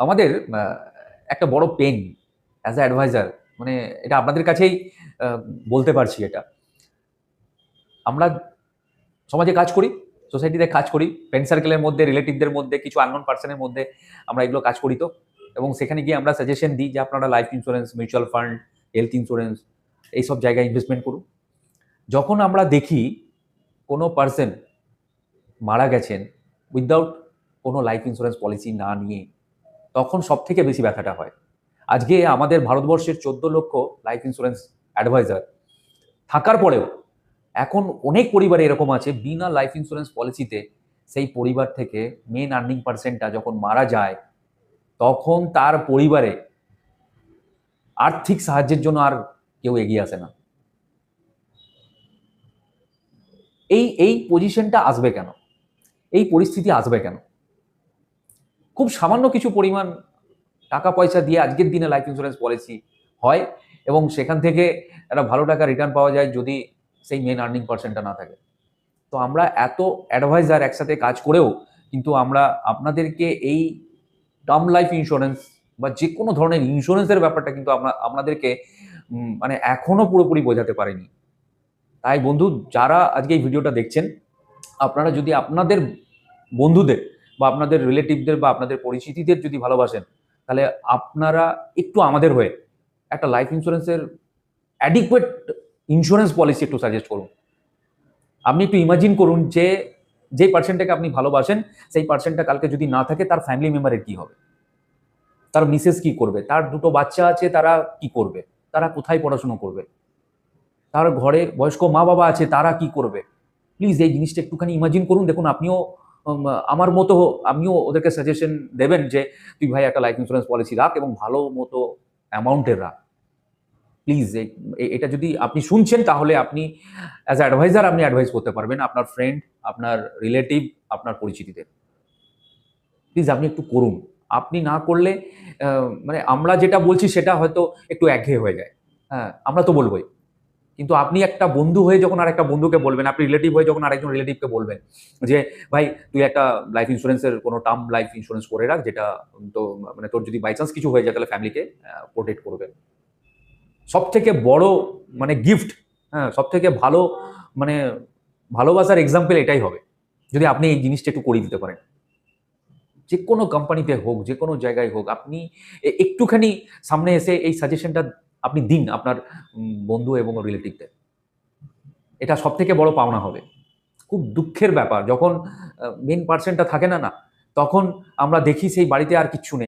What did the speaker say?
আমাদের একটা বড় পেন অ্যাজ এ অ্যাডভাইজার মানে এটা আপনাদের কাছেই বলতে পারছি এটা। আমরা সমাজে কাজ করি সোসাইটিতে কাজ করি ফ্রেন্ড সার্কেলের মধ্যে রিলেটিভদের মধ্যে, কিছু আননোন পার্সনের মধ্যে আমরা এগুলো কাজ করি তো। এবং সেখানে গিয়ে আমরা সাজেশন দিই যে আপনারা life insurance mutual fund health insurance এইসব জায়গায় ইনভেস্টমেন্ট করুন। যখন আমরা দেখি কোনো পার্সন মারা গেছেন উইদাউট কোনো লাইফ ইন্স্যুরেন্স পলিসি না নিয়ে তখন সব থেকে বেশি ব্যথাটা হয়। আজকে আমাদের ভারতবর্ষের চোদ্দ লক্ষ লাইফ ইন্স্যুরেন্স অ্যাডভাইজার থাকার পরেও এখন অনেক পরিবারে এরকম আছে, বিনা লাইফ ইন্স্যুরেন্স পলিসিতে সেই পরিবার থেকে মেন আর্নিং পার্সেন্টটা যখন মারা যায়, তখন তার পরিবারে আর্থিক সাহায্যের জন্য আর কেউ এগিয়ে আসে না। এই এই পজিশনটা আসবে কেন? এই পরিস্থিতি আসবে কেন? খুব সামান্য কিছু পরিমাণ টাকা পয়সা দিয়ে আজকের দিনে লাইফ ইন্স্যুরেন্স পলিসি হয় এবং সেখান থেকে একটা ভালো টাকা রিটার্ন পাওয়া যায় যদি সেই মেন আর্নিং পার্সেন্টটা না থাকে। তো আমরা এত অ্যাডভাইজার একসাথে কাজ করেও কিন্তু আমরা আপনাদেরকে এই টার্ম লাইফ ইন্স্যুরেন্স বা যে কোনো ধরনের ইন্স্যুরেন্সের ব্যাপারটা কিন্তু আমরা, আপনাদেরকে মানে এখনও পুরোপুরি বোঝাতে পারিনি। তাই বন্ধু, যারা আজকে এই ভিডিওটা দেখছেন, আপনারা যদি আপনাদের বন্ধুদের বা আপনাদের রিলেটিভদের বা আপনাদের পরিচিতিদের যদি ভালোবাসেন, তাহলে আপনারা একটু আমাদের হয়ে একটা লাইফ ইন্স্যুরেন্সের অ্যাডিকুয়েট ইন্স্যুরেন্স পলিসি একটু সাজেস্ট করুন। আপনি একটু ইমাজিন করুন যে যে পার্সেন্টটাকে আপনি ভালোবাসেন, সেই পার্সেন্টটা কালকে যদি না থাকে, তার ফ্যামিলি মেম্বারের কি হবে? তার মিসেস কি করবে? তার দুটো বাচ্চা আছে, তারা কি করবে? তারা কোথায় পড়াশুনো করবে? তার ঘরে বয়স্ক মা বাবা আছে, তারা কি করবে? প্লিজ এই জিনিসটা একটুখানি ইমাজিন করুন। দেখুন, আপনিও আমার মতো আমিও ওদেরকে সাজেশন দেবেন যে, তুই ভাই একটা লাইফ ইন্স্যুরেন্স পলিসি রাখ এবং ভালো মতো অ্যামাউন্টের রাখ। প্লিজ এটা যদি আপনি শুনছেন, তাহলে আপনি অ্যাজ অ্যাডভাইজার আপনি অ্যাডভাইস করতে পারবেন আপনার ফ্রেন্ড আপনার রিলেটিভ আপনার পরিচিতিদের। প্লিজ আপনি একটু করুন। আপনি না করলে মানে আমরা যেটা বলছি, সেটা হয়তো একটু একঘেয়ে হয়ে যায়। হ্যাঁ আমরা তো বলবোই। কিন্তু আপনি একটা বন্ধু হয়ে যখন আর একটা বন্ধুকে বলবেন, আপনি রিলেটিভ হয়ে যখন আরেকজন রিলেটিভকে বলবেন যে, ভাই, তুই একটা লাইফ ইন্স্যুরেন্সের কোনো টার্ম লাইফ ইন্স্যুরেন্স করে রাখ, যেটা তো মানে তোর যদি বাই চান্স কিছু হয়ে যায়, তাহলে ফ্যামিলিকে প্রোটেক্ট করবে। সব থেকে বড় মানে গিফট হ্যাঁ সব থেকে ভালো মানে ভালোবাসার এক্সাম্পল এটাই হবে, যদি আপনি এই জিনিসটা একটু করিয়ে দিতে পারেন। যে কোনো কোম্পানিতে হোক যে কোনো জায়গায় হোক, আপনি একটুখানি সামনে এসে এই সাজেশনটা আপনি দিন আপনার বন্ধু এবং রিলেটিভদের এটা সব থেকে বড় পাওনা হবে। খুব দুঃখের ব্যাপার। যখন মেন পার্সেন্টটা থাকে না না, তখন আমরা দেখি সেই বাড়িতে আর কিচ্ছু নেই।